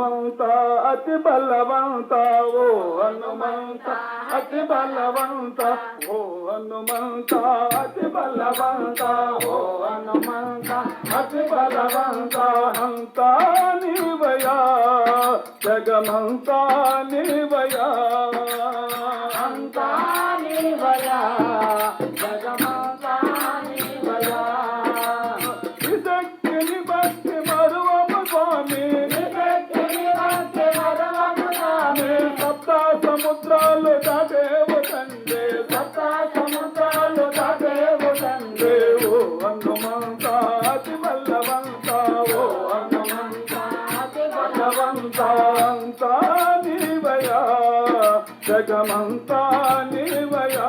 హనుమంత అతి బలవంత ఓ హనుమంత అతి బలవంత ఓ హనుమంత అతి బలవంత ఓ హనుమంత అతి బలవంత హంత నీవయా జగమంతా నీవయా. హంత నీవయా. హనుమంత అతి బల్లవంత ఓ హనుమంత అతి బల్లవంత అంతా నీవయా జగమంతా నీవయా.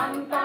అంతా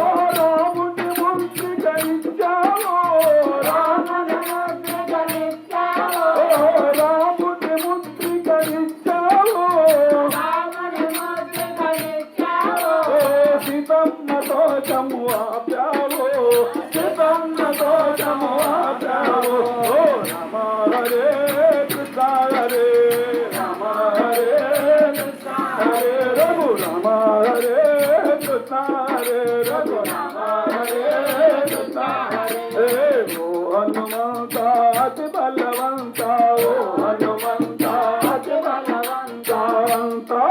సీతమ్మ దోషము ఆప్యావో సీతమ్మ దోషము ఆప్యావో ఓ నమ హరే కృష్ణ హరే నమ హరే కృష్ణ హరే రఘు నమ హరే కృష్ణ హరే రఘు నమ హరే కృష్ణ హరే ఓ హనుమంత అతి బలవంత ఓ హనుమంత అతి బలవంత అంతా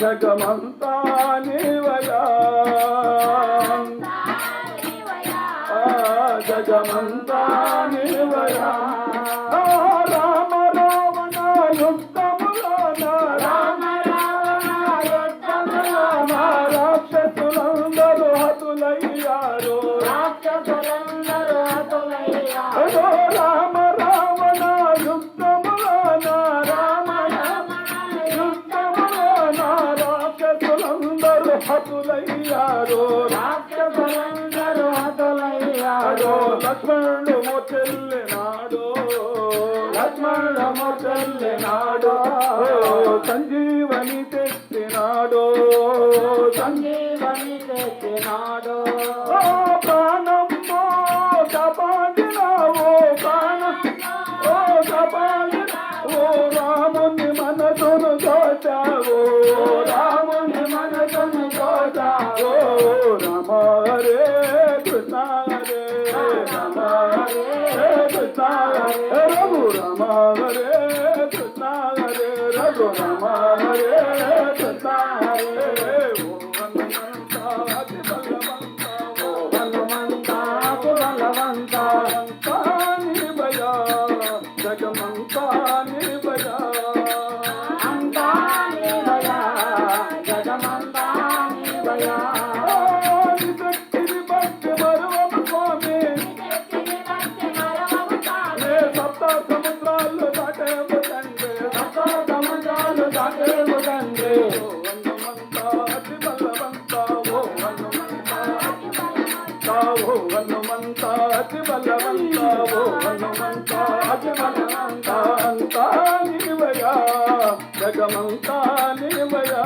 జగమంతా జగమంతా నీవయా రామ రావణ యుద్ధములోన రామ రావణ యుద్ధములోన రాక్షసులందరూ హతులయ్యారు. రాక్షసులందరూ హతులయ్యారు రామ రావణ యుద్ధములోన రామ రావణ యుద్ధములోన రాక్షసులందరూ హతులయ్యారు. రాక్షసులందరూ హతులయ్యారు లక్ష్మణుడు మొచెల్లినాడు. లక్ష్మణుడు మొచెల్లినాడు. సంజీవని తెచ్చినాడు. సంజీవని తెచ్చినాడు. ప్రాణమ్మో కాపాడినావు ప్రాణం ఓ కాపాడినావు రాముని మనసును దోచావు. రాముని మనసును దోచావు. రామ హరే కృష్ణ రామ హరే కృష్ణ హరే రఘు రామ హరే కృష్ణ హరే రఘు రామ హరే కృష్ణ హరే ఓ హనుమంత ఓ హనుమంత అతి బలవంత ఓ హనుమంత అతి బలవంత అంతా నీవయా జగమంతా నీవయా